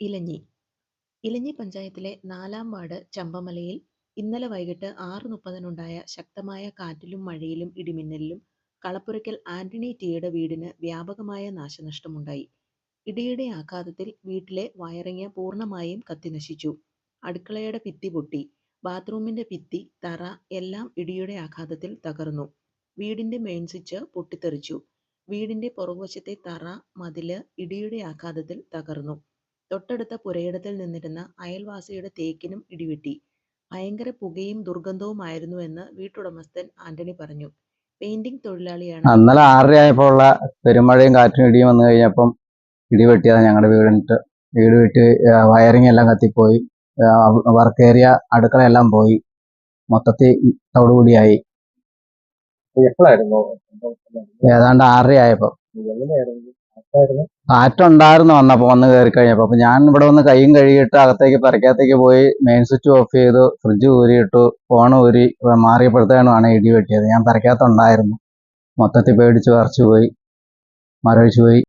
ഇലഞ്ഞി ഇലഞ്ഞി പഞ്ചായത്തിലെ നാലാം വാർഡ് ചമ്പമലയിൽ ഇന്നലെ വൈകിട്ട് ആറ് മുപ്പതിനുണ്ടായ ശക്തമായ കാറ്റിലും മഴയിലും ഇടിമിന്നലിലും കളപ്പുരയ്ക്കൽ ആന്റണി ടിയുടെ വീടിന് വ്യാപകമായ നാശനഷ്ടമുണ്ടായി. ഇടിയുടെ ആഘാതത്തിൽ വീട്ടിലെ വയറിങ് പൂർണമായും കത്തിനശിച്ചു. അടുക്കളയുടെ ഭിത്തി പൊട്ടി. ബാത്റൂമിന്റെ ഭിത്തി, തറ എല്ലാം ഇടിയുടെ ആഘാതത്തിൽ തകർന്നു. വീടിന്റെ മെയിൻ സ്വിച്ച് പൊട്ടിത്തെറിച്ചു. വീടിന്റെ പുറകുവശത്തെ തറ, മതിൽ ഇടിയുടെ ആഘാതത്തിൽ തകർന്നു. തൊട്ടടുത്ത പുരയിടത്തിൽ നിന്നിരുന്ന അയൽവാസിയുടെ തേക്കിനും ഇടിവെട്ടി. ഭയങ്കര പുകയും ദുർഗന്ധവുമായിരുന്നുവെന്ന് വീട്ടുടമസ്ഥൻ ആന്റണി പറഞ്ഞു. പെയിന്റിംഗ് തൊഴിലാളിയാണ് ഇന്നലെ ആറരയായപ്പോൾ ഉള്ള പെരുമഴയും കാറ്റും ഇടിയും വന്നു കഴിഞ്ഞപ്പം ഇടിവെട്ടിയതാണ് ഞങ്ങളുടെ വീടിനിട്ട് വീട് വിട്ട് വയറിംഗ് എല്ലാം കത്തിപ്പോയി വർക്ക് ഏരിയ അടുക്കള എല്ലാം പോയി മൊത്തത്തിൽ തോടുകൂടിയായി ഏതാണ്ട് ആറര ആയപ്പോ? കാറ്റുണ്ടായിരുന്നു വന്നപ്പോൾ വന്ന് കയറി കഴിഞ്ഞപ്പോൾ അപ്പം ഞാൻ ഇവിടെ വന്ന് കൈയും കഴുകിയിട്ട് അകത്തേക്ക് പെരക്കകത്തേക്ക് പോയി മെയിൻ സ്വിച്ച് ഓഫ് ചെയ്തു ഫ്രിഡ്ജ് ഊരിയിട്ടു ഫോൺ ഊരി മാറിയപ്പോഴത്തേനുമാണ് ഇടി വെട്ടിയത്. ഞാൻ പെരക്കകത്തുണ്ടായിരുന്നു. മൊത്തത്തിൽ പേടിച്ച് വിറച്ച് പോയി മരവിച്ചു പോയി